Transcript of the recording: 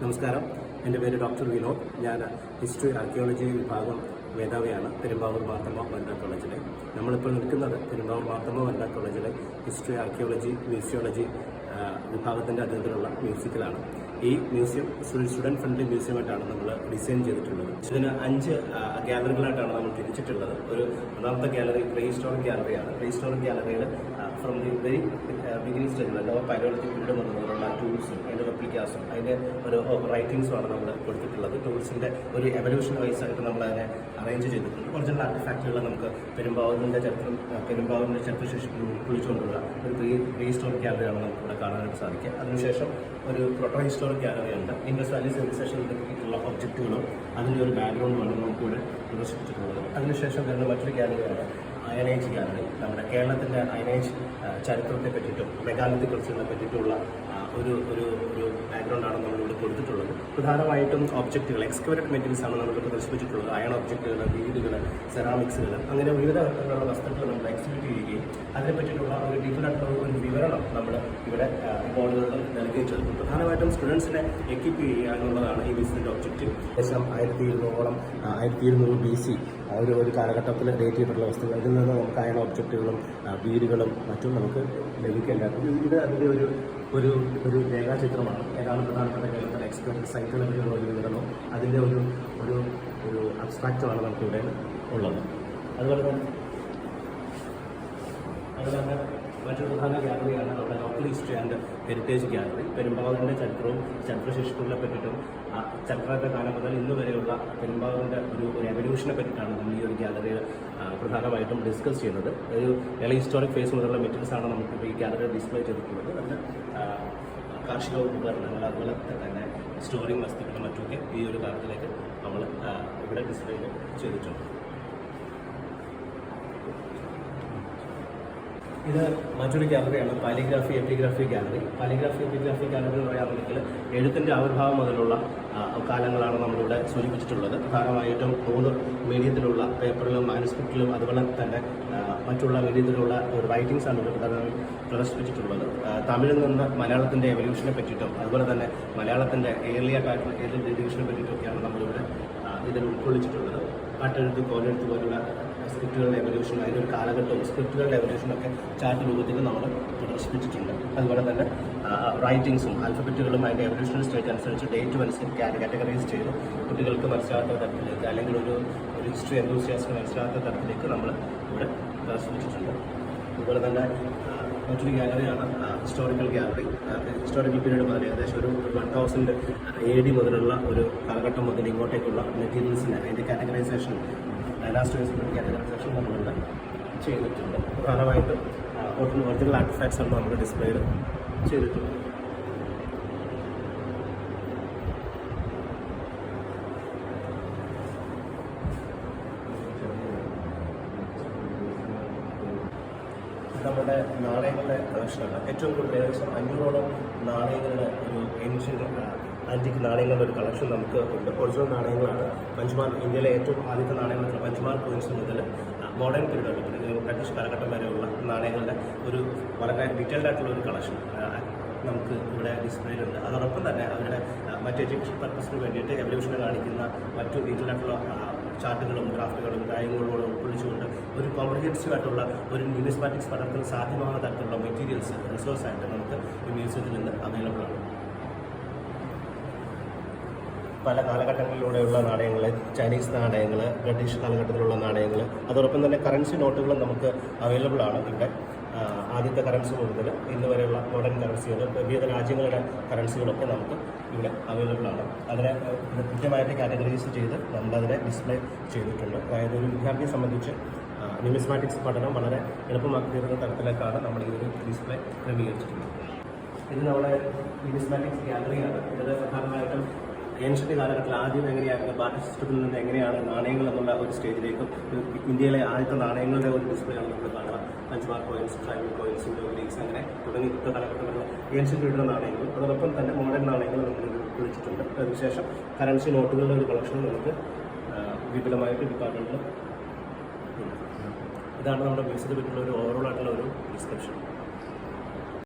നമസ്കാരം. എന്റെ പേര് ഡോക്ടർ വിനോദ്. ഞാൻ ഹിസ്റ്ററി ആർക്കിയോളജി വിഭാഗം മേധാവിയാണ്. പെരുമ്പാവൂർ മാർത്തമ്മ വനിതാ കോളേജിലെ. നമ്മളിപ്പോൾ നിൽക്കുന്നത് പെരുമ്പാവൂർ മാർത്തമ്മ വനിതാ കോളേജിലെ ഹിസ്റ്ററി ആർക്കിയോളജി മ്യൂസിയോളജി വിഭാഗത്തിന്റെ അധീനത്തിലുള്ള മ്യൂസിയത്തിലാണ്. ഈ മ്യൂസിയം സ്റ്റുഡന്റ് ഫ്രണ്ട്ലി മ്യൂസിയമായിട്ടാണ് നമ്മൾ ഡിസൈൻ ചെയ്തിട്ടുള്ളത്. ഇതിന് അഞ്ച് ഗാലറികളായിട്ടാണ് നമ്മൾ തിരിച്ചിട്ടുള്ളത്. ഒരു ഒന്നാമത്തെ ഗാലറി പ്രീ ഹിസ്റ്റോറിക് ഗ്യാലറിയാണ് പ്രീ ഹിസ്റ്റോറിക് ഗ്യാലറിയിൽ ഫ്രം ദി വെരി ബിഗിനിങ് സ്റ്റേജിൽ അല്ലെങ്കിൽ പൈലോളജി ഫീൽഡ് മുതലുള്ള ടൂൾസും അതിന്റെ റെപ്ലിക്കാസും അതിന്റെ ഒരു റൈറ്റിങ്സുമാണ് നമ്മൾ കൊടുത്തിട്ടുള്ളത്. ടൂൾസിന്റെ ഒരു എവല്യൂഷൻ വൈസ് ആയിട്ട് നമ്മൾ അതിനെ അറേഞ്ച് ചെയ്തിട്ടുണ്ട്. ഒറിജിനൽ ആർട്ടിഫാക്റ്റുകൾ നമുക്ക് പെരുമ്പാവൂരിന്റെ ചരിത്രം പെരുമ്പാവൂരിന്റെ ചരിത്രശേഷിപ്പിൽ ഉൾക്കൊള്ളിച്ചുകൊണ്ടുള്ള ഒരു പ്രീ പ്രീ ഹിസ്റ്റോറിക് ഗാലറിയാണ് നമുക്ക് ഇവിടെ കാണാനായിട്ട് സാധിക്കുക. അതിനുശേഷം ഒരു പ്രൊട്ടോ ഹിസ്റ്റോറിക് ഗാലറിയുണ്ട് ഇൻഡസ് വാലി സിവിലൈസേഷനിൽ കിട്ടിയിട്ടുള്ള ഒബ്ജക്റ്റുകളും അതിന്റെ ഒരു ബാക്ക്ഗ്രൗണ്ടുമാണ് നമുക്കിവിടെ പ്രദർശിപ്പിച്ചിട്ടുള്ളത് അതിനുശേഷം വരുന്ന മറ്റൊരു ഗാലറിയാണ് അയനേജ് ഗാലറി നമ്മുടെ കേരളത്തിന്റെ അയനേജ് ചരിത്രത്തെ പറ്റിയിട്ടും മെഗാലിത്തി കൾച്ചറിനെ പറ്റിയിട്ടുള്ള ഒരു ഒരു ഒരു ബാക്ക്ഗ്രൗണ്ടാണ് നമ്മളിവിടെ കൊടുത്തിട്ടുള്ളത്. പ്രധാനമായിട്ടും ഒബ്ജക്റ്റുകൾ എക്സ്കവേറ്റഡ് മെറ്റീരിയൽസ് ആണ് നമ്മൾ പ്രദർശിപ്പിച്ചിട്ടുള്ളത്. അയൺ ഒബ്ജക്റ്റുകൾ വീടുകൾ സെറാമിക്സുകൾ അങ്ങനെ വിവിധ തരത്തിലുള്ള വസ്തുക്കൾ നമ്മൾ എക്സിബിറ്റ് ചെയ്യുകയും അതിനെ പറ്റിയിട്ടുള്ള ഒരു ഡീറ്റെയിൽ ആയിട്ടുള്ള ഒരു വിവരണം നമ്മൾ ഇവിടെ ബോർഡുകളിൽ നൽകുകയും ചെയ്തു പ്രധാനമായിട്ടും സ്റ്റുഡൻസിനെ എക്വിപ്പ് ചെയ്യുക എന്നുള്ളതാണ് ഈ ബിസിനസിന്റെ ഒബ്ജക്റ്റീവ് ഏകദേശം ആയിരത്തി ഇരുന്നൂറോളം ആയിരത്തി ഇരുന്നൂറ് ബി സി ഒരു ഒരു കാലഘട്ടത്തിൽ ഡേറ്റ് ചെയ്തിട്ടുള്ള വസ്തുക്കൾ. ഇതിൽ നിന്ന് നമുക്ക് അയൺ ഒബ്ജക്റ്റുകളും ആ, വീടുകളും മറ്റും നമുക്ക് ലഭിക്കേണ്ടത് ഇത് അതിന്റെ ഒരു ഒരു ഒരു രേഖാചിത്രമാണ്. ഏതാണ് പ്രധാനപ്പെട്ട കേരളത്തിലെ എക്സ്പെർട്ട് സൈറ്റുകളെ പറ്റിയുള്ള ഒരു വിവരണവും അതിന്റെ ഒരു ഒരു ഒരു അബ്സ്ട്രാക്റ്റുമാണ് നമുക്കിവിടെ ഉള്ളത്. അതുപോലെ തന്നെ അതുപോലെ തന്നെ മറ്റൊരു പ്രധാന ഗാലറിയാണ് നമ്മുടെ local history and heritage gallery പെരുമ്പാവൂരിന്റെ ചരിത്രവും ചരിത്രശേഷികളെ പറ്റിയിട്ടും ആ ചരിത്രത്തെ കാലം മുതൽ ഇന്ന് വരെയുള്ള പെരുമ്പാവൂരിന്റെ ഒരു റെവല്യൂഷനെ പറ്റിയിട്ടാണ് നമ്മൾ ഈ ഒരു ഗാലറിയിൽ പ്രധാനമായിട്ടും ഡിസ്കസ് ചെയ്യുന്നത്. ഒരു എളി ഹിസ്റ്റോറിക് ഫേസ് മുതലുള്ള മെറ്റീരിയൽസ് ആണ് നമുക്ക് ഈ ഗാലറിയിൽ ഡിസ്പ്ലേ ചെയ്തിട്ടുള്ളത് അതിന് കാർഷിക ഉപകരണങ്ങൾ അതുപോലെ തന്നെ സ്റ്റോറിംഗ് വസ്തുക്കളും മറ്റുമൊക്കെ ഈ ഒരു കാലത്തിലേക്ക് നമ്മൾ ഇവിടെ ഡിസ്പ്ലേ ചെയ്തിട്ടുണ്ട്. ഇത് മറ്റൊരു ഗ്യാലറിയാണ് palaeography epigraphy gallery palaeography epigraphy gallery എന്ന് പറയുകയാണെങ്കിൽ എഴുത്തിന്റെ ആവിർഭാവം മുതലുള്ള കാലങ്ങളാണ് നമ്മളിവിടെ സൂചിപ്പിച്ചിട്ടുള്ളത്. പ്രധാനമായിട്ടും മൂന്ന് മീഡിയത്തിലുള്ള പേപ്പറിലും മാനുസ്ക്രിപ്റ്റിലും അതുപോലെ തന്നെ മറ്റുള്ള മീഡിയത്തിലുള്ള ഒരു റൈറ്റിംഗ്സ് ആണ് ഇവിടെ പ്രധാനമായും പ്രദർശിപ്പിച്ചിട്ടുള്ളത്. തമിഴിൽ നിന്ന് മലയാളത്തിന്റെ എവല്യൂഷനെ പറ്റിയിട്ടും അതുപോലെ തന്നെ മലയാളത്തിന്റെ ഏർലിയർ ആയിട്ടുള്ള ഏത് എഡ്യൂഷനെ പറ്റിയിട്ടൊക്കെയാണ് നമ്മളിവിടെ ഇതിൽ ഉൾക്കൊള്ളിച്ചിട്ടുള്ളത്. പാട്ടെഴുത്ത് കോലെഴുത്ത് പോലുള്ള സ്ക്രിപ്റ്റുകളുടെ എവല്യൂഷൻ അതിന്റെ ഒരു കാലഘട്ടവും സ്ക്രിപ്റ്റുകളുടെ എവല്യൂഷനൊക്കെ ചാർട്ട് രൂപത്തിൽ നമ്മൾ പ്രദർശിപ്പിച്ചിട്ടുണ്ട്. അതുപോലെ തന്നെ റൈറ്റിംഗ്സും ആൽഫബറ്റുകളും അതിന്റെ എവല്യൂഷണൽ സ്റ്റേറ്റ് അനുസരിച്ച് ഡേറ്റ് അനുസരിച്ച് കാറ്റഗറൈസ് ചെയ്ത്. കുട്ടികൾക്ക് മനസ്സിലാത്ത തരത്തിലേക്ക് അല്ലെങ്കിൽ ഒരു ഒരു ഹിസ്റ്ററി എന്തോസിയാസിന് മനസ്സിലാത്ത തരത്തിലേക്ക് നമ്മൾ ഇവിടെ പ്രദർശിപ്പിച്ചിട്ടുണ്ട്. അതുപോലെ തന്നെ മറ്റൊരു ഗാലറിയാണ് ഹിസ്റ്റോറിക്കൽ ഗാലറി ഹിസ്റ്റോറിക്കൽ പീരീഡ് മുതൽ ഏകദേശം ഒരു വൺ തൗസൻഡ് എ ഡി മുതലുള്ള ഒരു കാലഘട്ടം മുതൽ ഇങ്ങോട്ടേക്കുള്ള മെറ്റീരിയൽസിന് അതിന്റെ കാറ്റഗറൈസേഷൻ ലാസ്റ്റ് വേഴ്സിന്റെ കാറ്റഗറൈസേഷൻ നമ്മളിവിടെ ചെയ്തിട്ടുണ്ട്. പ്രധാനമായിട്ടും ഒറിജിനൽ ആർട്ടിഫാക്ട്സ് ആണ് നമ്മൾ ഡിസ്പ്ലേയിൽ ചെയ്തിട്ടുള്ളത്. നമ്മുടെ നാണയങ്ങളുടെ കളക്ഷനാണ് ഏറ്റവും കൂടുതൽ ഏകദേശം അഞ്ഞൂറോളം നാണയങ്ങളുടെ ഒരു ഏൻഷ്യൻ ആന്റിക് നാണയങ്ങളുടെ ഒരു കളക്ഷൻ നമുക്ക് ഉണ്ട്. ഒറിജിനൽ നാണയങ്ങളാണ് പഞ്ച്മാർ ഇന്ത്യയിലെ ഏറ്റവും ആദ്യത്തെ നാണയങ്ങളാണ് പഞ്ച്മാർ കോയിൻസ് മുതൽ മോഡേൺ പീരീഡ് ബ്രിട്ടീഷ് കാലഘട്ടം വരെയുള്ള നാണയങ്ങളുടെ ഒരു വളരെ ഡീറ്റെയിൽഡ് ആയിട്ടുള്ള ഒരു കളക്ഷൻ നമുക്ക് ഇവിടെ ഡിസ്പ്ലേയിലുണ്ട് അതോടൊപ്പം തന്നെ അവരുടെ മറ്റ് എഡ്യൂക്കേഷൻ പർപ്പസിന് വേണ്ടിയിട്ട് എവല്യൂഷനെ കാണിക്കുന്ന മറ്റു ഡീറ്റെയിൽ ആയിട്ടുള്ള ചാർട്ടുകളും ഗ്രാഫുകളും ഡ്രായിങ്ങുകളോട് ഉൾക്കൊള്ളിച്ചുകൊണ്ട് ഒരു കോംപ്രിഹെൻസീവ് ആയിട്ടുള്ള ഒരു ന്യൂമിസ്മാറ്റിക്സ് പഠനത്തിന് സാധ്യമാകുന്ന തരത്തിലുള്ള മെറ്റീരിയൽസ് റിസോഴ്സ് ആയിട്ട് നമുക്ക് ഈ മ്യൂസിയത്തിൽ നിന്ന് അവൈലബിൾ ആണ്. പല കാലഘട്ടങ്ങളിലൂടെയുള്ള നാണയങ്ങൾ ചൈനീസ് നാണയങ്ങൾ ബ്രിട്ടീഷ് കാലഘട്ടത്തിലുള്ള നാണയങ്ങൾ അതോടൊപ്പം തന്നെ കറൻസി നോട്ടുകളും നമുക്ക് അവൈലബിൾ ആണ് ഇവിടെ. ആദ്യത്തെ കറൻസി മുതൽ ഇന്ന് വരെയുള്ള മോഡേൺ കറൻസികൾ വിവിധ രാജ്യങ്ങളുടെ കറൻസികളൊക്കെ നമുക്ക് ഇവിടെ അവൈലബിൾ ആണ്. അതിനെ കൃത്യമായിട്ട് കാറ്റഗറൈസ് ചെയ്ത് നമ്മളതിനെ ഡിസ്പ്ലേ ചെയ്തിട്ടുണ്ട്. അതായത് ഒരു വിദ്യാർത്ഥിയെ സംബന്ധിച്ച് ന്യൂമിസ്മാറ്റിക്സ് പഠനം വളരെ എളുപ്പമാക്കി തീർന്ന തരത്തിലേക്കാണ് നമ്മൾ ഈ ഒരു ഡിസ്പ്ലേ ക്രമീകരിച്ചിട്ടുള്ളത്. ഇത് നമ്മുടെ ന്യൂമിസ്മാറ്റിക്സ് ഗാലറിയാണ് ഇത് പ്രധാനമായിട്ടും ഏൻഷ്യന്റ് കാലഘട്ടത്തിൽ ആദ്യം എങ്ങനെയായിരുന്നു ബാർട്ടർ സിസ്റ്റത്തിൽ നിന്ന് എങ്ങനെയാണ് നാണയങ്ങൾ എന്നുള്ള ഒരു സ്റ്റേജിലേക്കും ഇന്ത്യയിലെ ആദ്യത്തെ നാണയങ്ങളുടെ ഒരു ഡിസ്പ്ലേ ആണ് നമ്മൾ കാണുക. Punch marked coins tribal coins Greeks അങ്ങനെ തുടങ്ങി ഇന്നത്തെ കാലഘട്ടങ്ങളിലുള്ള ഏൻഷ്യൻ പീരീഡ് നാണയങ്ങൾ അതോടൊപ്പം തന്നെ മോഡേൺ നാണയങ്ങൾ നമ്മൾ വിളിച്ചിട്ടുണ്ട്. അതിനുശേഷം കറൻസി നോട്ടുകളുടെ ഒരു കളക്ഷൻ നമുക്ക് വിപുലമായിട്ട് ഡിപ്പാർട്ട്മെന്റിൽ ഇതാണ് നമ്മുടെ മ്യൂസിയത്തെ പറ്റിയുള്ള ഒരു ഓവറോൾ ആയിട്ടുള്ള ഒരു ഡിസ്ക്രിപ്ഷൻ